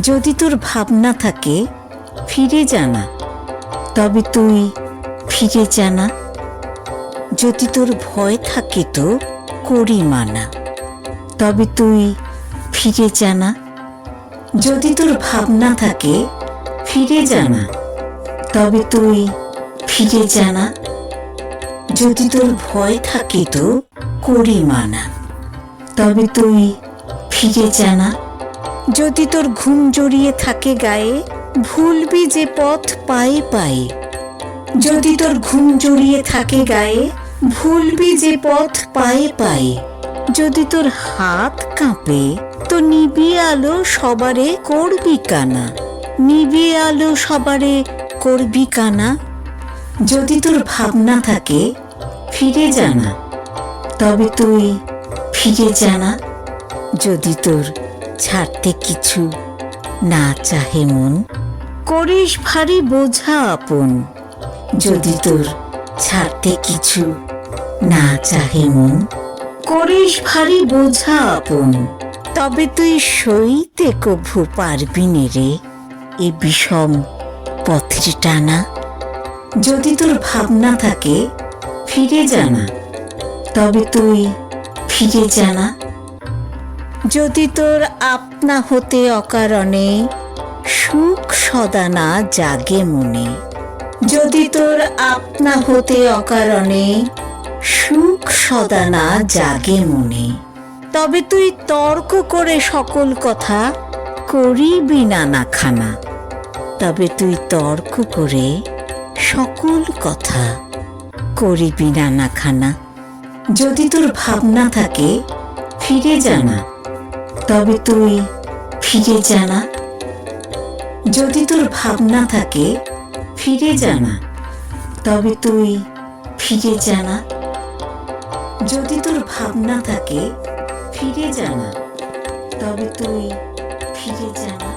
যদি তোর ভাবনা থাকে, ফিরে জানা। তবে তুই ফিরে জানা। যদি তোর ভয় থাকে তো করি মানা। তবে তুই ফিরে জানা। যদি তোর ভাবনা থাকে, ফিরে জানা। তবে তুই ফিরে জানা। যদি তোর ভয় থাকে তো করি মানা। তবে তুই ফিরে জানা। যদি তোর ঘুম জড়িয়ে থাকে গায়ে, ভুলবি যে পথ পায়ে পায়ে। যদি তোর ঘুম জড়িয়ে থাকে গায়ে, ভুলবি যে পথ পায়ে পায়ে। যদি তোর হাত কাঁপে, তো নিবিয়ে আলো সবারে করবি কানা। নিবিয়ে আলো সবারে করবি কানা। যদি তোর ভাবনা থাকে, ফিরে জানা। তবে তুই ফিরে জানা। যদি তোর ছাড়তে কিছু না চাহে মন। করিস ভারী বোঝা আপন, যদি তোর ছাড়তে কিছু না চাহে মন। করিস ভারী বোঝা আপন, তবে তুই সইতে কভু পারবি নে রে এ বিষম পথের টানা। যদি তোর ভাবনা থাকে, ফিরে জানা, তবে তুই ফিরে জানা। যদি তোর আপনা হতে অকারণে সুখ সদানা জাগে মনে, যদি তোর আপনা হতে অকারণে সুখ সদানা জাগে মনে, তবে তুই তর্ক করে সকল কথা করিবি না না খানা তবে তুই তর্ক করে সকল কথা করিবি না না খানা যদি তোর ভাবনা থাকে, ফিরে জানা তবে তুই ফিরে জানা যদি তোর ভাবনা থাকে, ফিরে জানা তবে তুই ফিরে জানা যদি তোর ভাবনা থাকে, ফিরে জানা তবে তুই ফিরে জানা